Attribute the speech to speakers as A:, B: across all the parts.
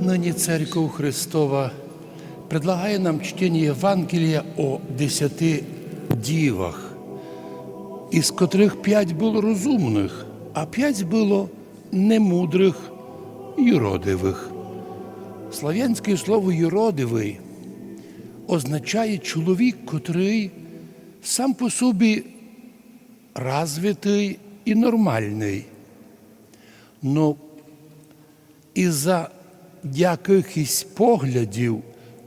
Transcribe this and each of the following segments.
A: Нині Церковь Христова предлагає нам чтення Євангелія о десяти дівах, із котрих п'ять було розумних, а п'ять було немудрих юродивих. Слав'янське слово юродивий означає чоловік, котрий сам по собі розвитий і нормальний. Но із-за якихось поглядів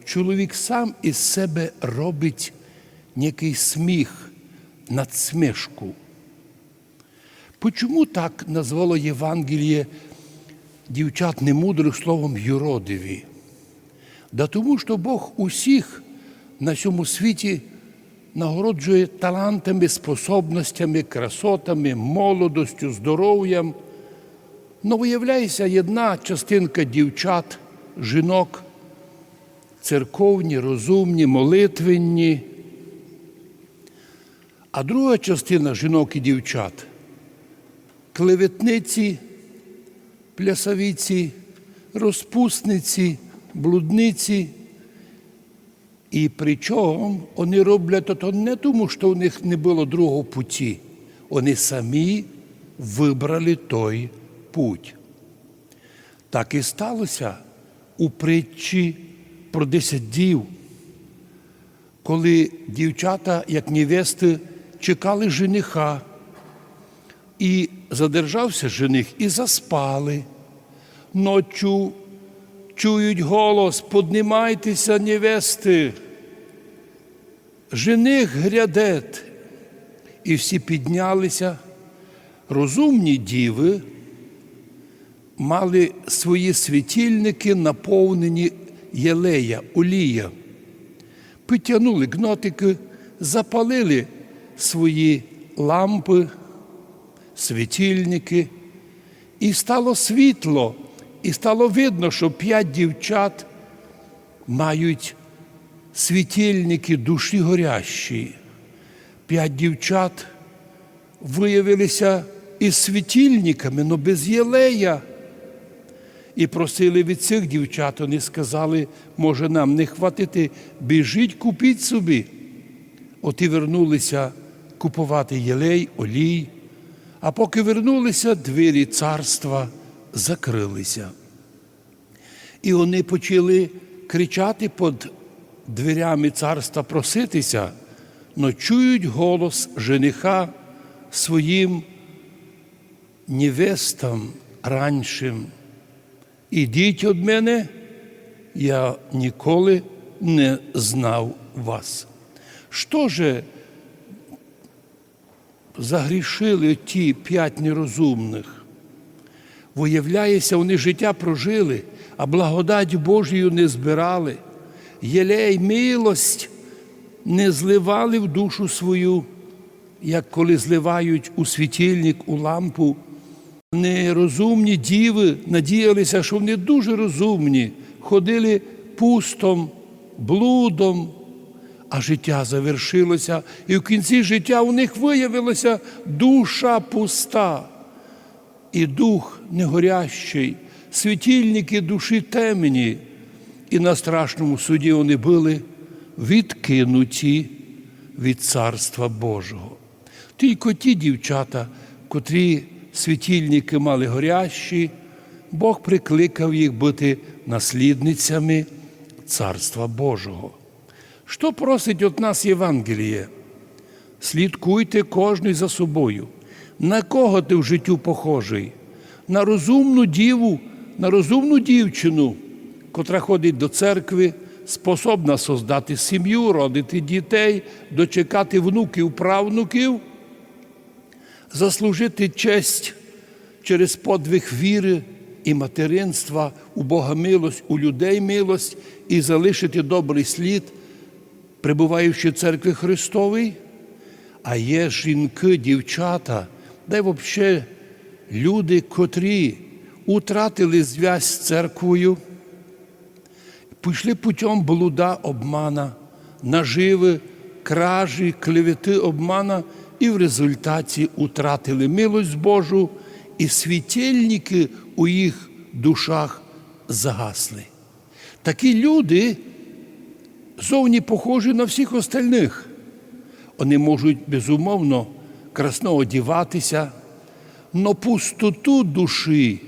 A: чоловік сам із себе робить некий сміх, надсмішку. Почому так назвало Євангеліє дівчат немудрих словом юродиві? Да тому, що Бог усіх на цьому світі нагороджує талантами, способностями, красотами, молодостю, здоров'ям. Но виявляється одна частинка дівчат, жінок, церковні, розумні, молитвенні. А друга частина жінок і дівчат клеветниці, плясавіці, розпусниці, блудниці. І причому вони роблять то не тому, що у них не було другого путі. Вони самі вибрали той путь. Так і сталося у притчі про десять дів, коли дівчата, як невести, чекали жениха, і задержався жених, і заспали. Ночу чують голос, поднимайтеся, невести. Жених грядет. І всі піднялися. Розумні діви мали свої світильники, наповнені єлея, олія. Підтягнули гнотики, запалили свої лампи, світильники, і стало світло, і стало видно, що п'ять дівчат мають світильники душі горящі. П'ять дівчат виявилися із світильниками, але без єлея. І просили від цих дівчат, вони сказали, може нам не хватити, біжіть, купіть собі. От і вернулися купувати єлей, олій. А поки вернулися, двері царства закрилися. І вони почали кричати під дверями царства проситися, но чують голос жениха своїм невестам раншим. Ідіть від мене, я ніколи не знав вас. Що же загрішили ті п'ять нерозумних? Виявляється, вони життя прожили, а благодать Божію не збирали, єлей, милость не зливали в душу свою, як коли зливають у світильник, у лампу. Нерозумні діви надіялися, що вони дуже розумні, ходили пустом, блудом, а життя завершилося, і в кінці життя у них виявилася душа пуста і дух негорящий, світильники душі темні, і на страшному суді вони були відкинуті від Царства Божого. Тільки ті дівчата, котрі світильники мали горящі, Бог прикликав їх бути наслідницями Царства Божого. Що просить від нас Євангеліє? Слідкуйте кожний за собою. На кого ти в життю похожий? На розумну діву, на розумну дівчину, котра ходить до церкви, способна создати сім'ю, родити дітей, дочекати внуків, правнуків, заслужити честь через подвиг віри і материнства у Бога милость, у людей милость і залишити добрий слід, прибуваючи в церкві Христовій. А є жінки, дівчата, де взагалі люди, котрі утратили зв'язь з церквою, пішли путем блуда, обмана, наживи, кражі, клевети, обмана, і в результаті утратили милость Божу, і світильники у їх душах загасли. Такі люди зовні похожі на всіх остальних. Вони можуть безумовно красно одіватися, но пустоту душі,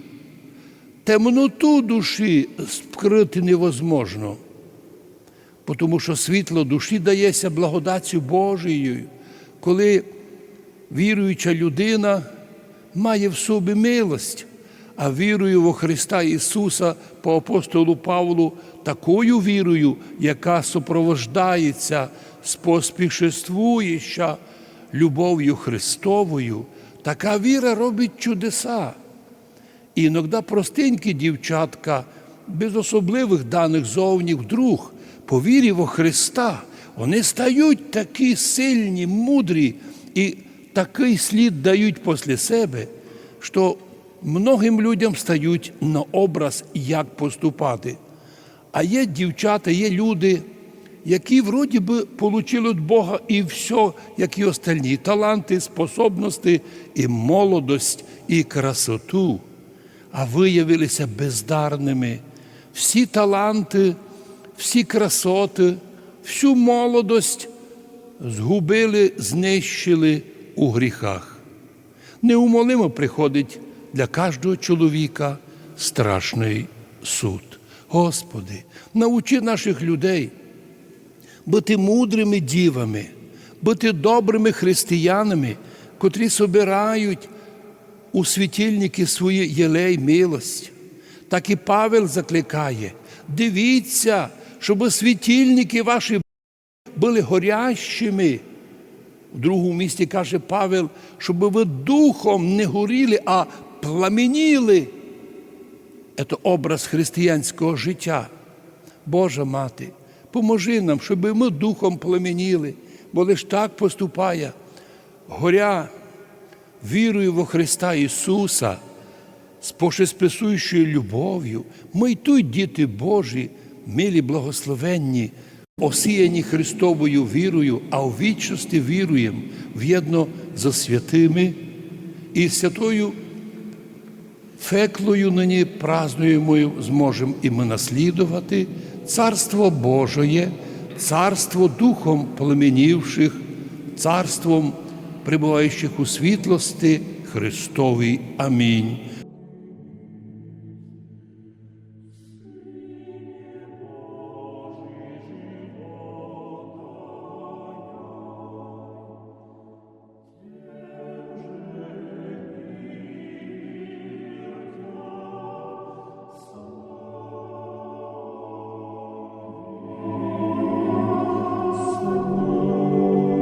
A: темноту душі скрити невозможно, тому що світло душі дається благодаттю Божією, коли віруюча людина має в собі милость, а вірую во Христа Ісуса по апостолу Павлу такою вірою, яка супровождається споспішествуюча любов'ю Христовою, така віра робить чудеса. І іноді простенькі дівчатка, без особливих даних зовні вдруг, по вірі во Христа, вони стають такі сильні, мудрі і такий слід дають після себе, що многим людям стають на образ, як поступати. А є дівчата, є люди, які вроді би отримали від Бога і все, як і остальні, таланти, способності, і молодость, і красоту, а виявилися бездарними. Всі таланти, всі красоти, всю молодость згубили, знищили у гріхах. Неумолимо приходить для кожного чоловіка страшний суд. Господи, научи наших людей бути мудрими дівами, бути добрими християнами, котрі собирають у світильники свої єлей милость. Так і Павел закликає: дивіться, щоб світильники ваші були горящими. У другому місті каже Павел, щоб ви духом не горіли, а пламеніли. Це образ християнського життя. Божа мати, поможи нам, щоб ми духом пламеніли, бо лиш так поступає, горя вірою во Христа Ісуса, з пошесписуючою любов'ю, ми й тут, діти Божі, милі благословенні, осіяні Христовою вірою, а у вічності віруємо в'єдно за святими і святою феклою нині празднуємо, зможемо і ми наслідувати Царство Божоє, царство духом племенівших, царством прибуваючих у світлості Христовій. Амінь.